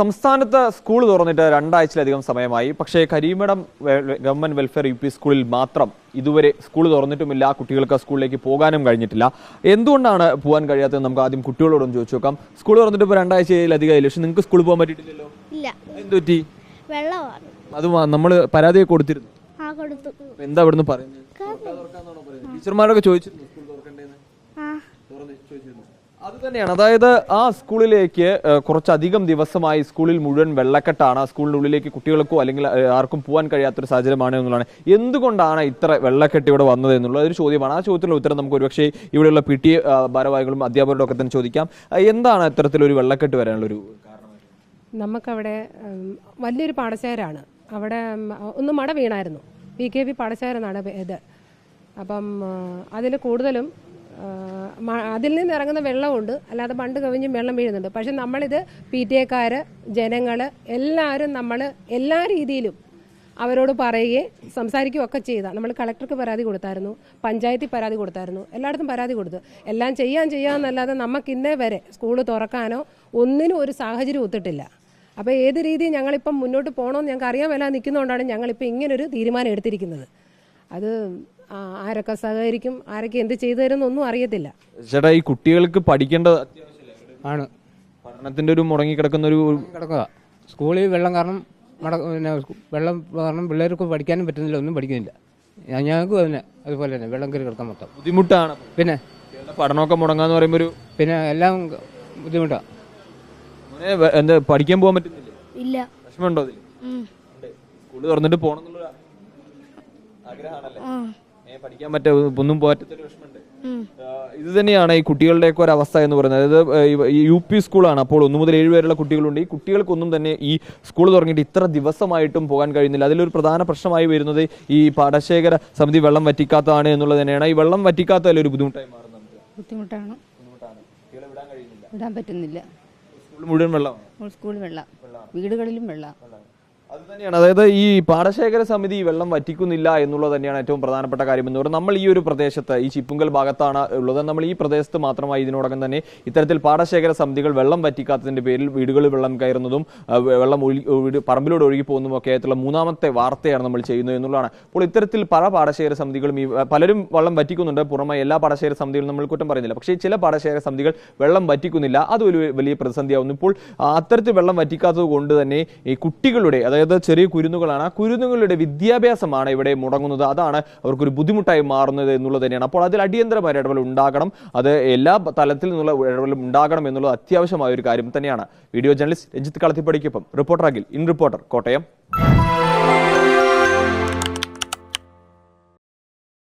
സംസ്ഥാനത്ത് സ്കൂൾ തുറന്നിട്ട് രണ്ടാഴ്ചയിലധികം സമയമായി. പക്ഷേ Karimadam government welfare U P സ്കൂളിൽ മാത്രം ഇതുവരെ സ്കൂൾ തുറന്നിട്ടുമില്ല. കുട്ടികൾക്ക് സ്കൂളിലേക്ക് പോകാനും കഴിഞ്ഞിട്ടില്ല. എന്തുകൊണ്ടാണ് പോകാൻ കഴിയാത്തത് നമുക്ക് ആദ്യം കുട്ടികളോടൊന്ന് ചോദിച്ചു നോക്കാം സ്കൂൾ തുറന്നിട്ട് ഇപ്പോൾ രണ്ടാഴ്ചയിലധികമായി പക്ഷെ നിങ്ങൾക്ക് സ്കൂളിൽ പോകാൻ പറ്റിയിട്ടില്ലല്ലോ? എന്ത് പറ്റി? അത് നമ്മൾ പരാതിയൊക്കെ കൊടുത്തിരുന്നു. എന്താ ഇവിടുന്ന് പറയുന്നത്? ടീച്ചർമാരൊക്കെ ചോദിച്ചിരുന്നു സ്കൂൾ തുറക്കണ്ടേന്ന് ആ തുറന്ന് ചോദിച്ചിരുന്നു. അത് തന്നെയാണ് അതായത് ആ സ്കൂളിലേക്ക് കുറച്ചധികം ദിവസമായി സ്കൂളിൽ മുഴുവൻ വെള്ളക്കെട്ടാണ്. സ്കൂളിന്റെ ഉള്ളിലേക്ക് കുട്ടികൾക്കോ അല്ലെങ്കിൽ ആർക്കും പോകാൻ കഴിയാത്തൊരു സാഹചര്യമാണ് എന്നുള്ളതാണ്. എന്തുകൊണ്ടാണ് ഇത്ര വെള്ളക്കെട്ട് ഇവിടെ വന്നത് എന്നുള്ളത്? ഒരു ചോദ്യമാണ്. ആ ചോദ്യത്തിനുള്ള ഉത്തരം നമുക്ക് ഒരുപക്ഷെ ഇവിടെയുള്ള പി ടി ഭാരവാഹികളും അധ്യാപകരുടെ ഒക്കെ തന്നെ ചോദിക്കാം. എന്താണ് ഇത്തരത്തിലൊരു വെള്ളക്കെട്ട് വരാനുള്ളൊരു നമുക്കവിടെ വലിയൊരു പാടശേഖരമാണ് അവിടെ ഒന്ന് മട വീണായിരുന്നു. പി കെ പി പാടശേഖരം എന്നാണ് ഇത്. അപ്പം അതിൽ കൂടുതലും അതിൽ നിന്ന് ഇറങ്ങുന്ന വെള്ളമുണ്ട്. അല്ലാതെ പണ്ട് കവിഞ്ഞും വെള്ളം വീഴുന്നുണ്ട്. പക്ഷെ നമ്മളിത് പി ടി എക്കാർ ജനങ്ങൾ എല്ലാവരും നമ്മൾ എല്ലാ രീതിയിലും അവരോട് പറയുകയും സംസാരിക്കുകയും ഒക്കെ ചെയ്ത. നമ്മൾ കളക്ടർക്ക് പരാതി കൊടുത്തായിരുന്നു പഞ്ചായത്തിൽ പരാതി കൊടുത്തായിരുന്നു എല്ലായിടത്തും പരാതി കൊടുത്തു. എല്ലാം ചെയ്യാൻ ചെയ്യാമെന്നല്ലാതെ നമുക്ക് ഇന്നേ വരെ സ്കൂൾ തുറക്കാനോ ഒന്നിനും ഒരു സാഹചര്യം ഒത്തിട്ടില്ല. അപ്പോൾ ഏത് രീതി ഞങ്ങളിപ്പം മുന്നോട്ട് പോകണമെന്ന് ഞങ്ങൾക്ക് അറിയാൻ വല്ല നിൽക്കുന്നതുകൊണ്ടാണ് ഞങ്ങളിപ്പോൾ ഇങ്ങനൊരു തീരുമാനം എടുത്തിരിക്കുന്നത്. അത് ആരൊക്കെ സഹകരിക്കും ആരൊക്കെ എന്ത് ചെയ്തു തരുമെന്നൊന്നും അറിയത്തില്ല. ചേട്ടാ ഈ കുട്ടികൾക്ക് പഠിക്കേണ്ടത് അത്യാവശ്യമല്ലേ? ആണ്. പഠനത്തിന്റെ ഒരു മുടങ്ങിക്കിടക്കുന്ന ഒരു കിടക്കുക സ്കൂളിൽ വെള്ളം കാരണം പിന്നെ വെള്ളം കാരണം പിള്ളേർക്ക് പഠിക്കാനും പറ്റുന്നില്ല ഒന്നും പഠിക്കുന്നില്ല. ഞങ്ങൾക്ക് തന്നെ അതുപോലെ തന്നെ വെള്ളം കയറി കിടക്കാൻ മൊത്തം. ബുദ്ധിമുട്ടാണ്. പിന്നെ? പഠനമൊക്കെ മുടങ്ങാന്ന് പറയുമ്പോൾ ഒരു പിന്നെ എല്ലാം ബുദ്ധിമുട്ടാണ് എന്താ പഠിക്കാൻ പോകാൻ പറ്റുന്നില്ല? ഇല്ല. വിഷമമുണ്ടോ അതിൽ. സ്കൂളിൽ തുറന്നിട്ട് പോകണം എന്നുള്ള ആഗ്രഹമാണല്ലേ? പഠിക്കാൻ പറ്റാ ഒന്നും പോറ്റത്തൊരു വിഷമമുണ്ട്. ഇത് തന്നെയാണ് ഈ കുട്ടികളുടെയൊക്കെ ഒരു അവസ്ഥ എന്ന് പറയുന്നത്. അതായത് യു പി സ്കൂളാണ്. അപ്പോൾ ഒന്ന് മുതൽ ഏഴ് വരെയുള്ള കുട്ടികളുണ്ട്. ഈ കുട്ടികൾക്കൊന്നും തന്നെ ഈ സ്കൂൾ തുടങ്ങിയിട്ട് ഇത്ര ദിവസമായിട്ടും പോകാൻ കഴിയുന്നില്ല. അതിലൊരു പ്രധാന പ്രശ്നമായി വരുന്നത് ഈ പാടശേഖര സമിതി വെള്ളം വറ്റിക്കാത്തതാണ് എന്നുള്ളത് തന്നെയാണ്. ഈ വെള്ളം വറ്റിക്കാത്തതല്ലേ ഒരു ബുദ്ധിമുട്ടായി മാറുന്നത് ബുദ്ധിമുട്ടാണ്. വിടാൻ പറ്റുന്നില്ല. സ്കൂൾ മുഴുവൻ വെള്ളം സ്കൂൾ വെള്ളം. വീടുകളിലും വെള്ളം. അത് തന്നെയാണ്. അതായത് ഈ പാടശേഖര സമിതി വെള്ളം വറ്റിക്കുന്നില്ല എന്നുള്ളത് തന്നെയാണ് ഏറ്റവും പ്രധാനപ്പെട്ട കാര്യം എന്ന് പറയുന്നത്. നമ്മൾ ഈ ഒരു പ്രദേശത്ത് ഈ ചിപ്പുങ്കൽ ഭാഗത്താണ് ഉള്ളത്. നമ്മൾ ഈ പ്രദേശത്ത് മാത്രമായി ഇതിനോടകം തന്നെ ഇത്തരത്തിൽ പാടശേഖര സമിതികൾ വെള്ളം വറ്റിക്കാത്തതിന്റെ പേരിൽ വീടുകളിൽ വെള്ളം കയറുന്നതും വെള്ളം പറമ്പിലൂടെ ഒഴുകി പോകുന്നതും ഒക്കെ ആയിട്ടുള്ള മൂന്നാമത്തെ വാർത്തയാണ് നമ്മൾ ചെയ്യുന്നത് എന്നുള്ളതാണ്. അപ്പോൾ ഇത്തരത്തിൽ പല പാടശേഖര സമിതികളും ഈ പലരും വെള്ളം വറ്റിക്കുന്നുണ്ട്. പുറമെ എല്ലാ പാടശേഖര സമിതികളും നമ്മൾ കുറ്റം പറയുന്നില്ല. പക്ഷേ ചില പാടശേഖര സമിതികൾ വെള്ളം വറ്റിക്കുന്നില്ല. അത് വലിയ പ്രതിസന്ധിയാവുന്നു. ഇപ്പോൾ അത്തരത്തിൽ വെള്ളം വറ്റിക്കാത്തത് കൊണ്ട് തന്നെ ഈ കുട്ടികളുടെ അതായത് ചെറിയ കുരുന്നുകളാണ്. ആ കുരുന്നുകളുടെ വിദ്യാഭ്യാസമാണ് ഇവിടെ മുടങ്ങുന്നത്. അതാണ് അവർക്കൊരു ബുദ്ധിമുട്ടായി മാറുന്നത് എന്നുള്ളത് തന്നെയാണ്. അപ്പോൾ അതിൽ അടിയന്തരമായ ഇടപെടൽ ഉണ്ടാകണം. അത് എല്ലാ തലത്തിൽ നിന്നുള്ള ഇടപെടലും ഉണ്ടാകണം എന്നുള്ളത് അത്യാവശ്യമായ ഒരു കാര്യം തന്നെയാണ്. Video journalist Ranjith കളത്തിപ്പടിക്കൊപ്പം reporter Akhil. In reporter Kottayam.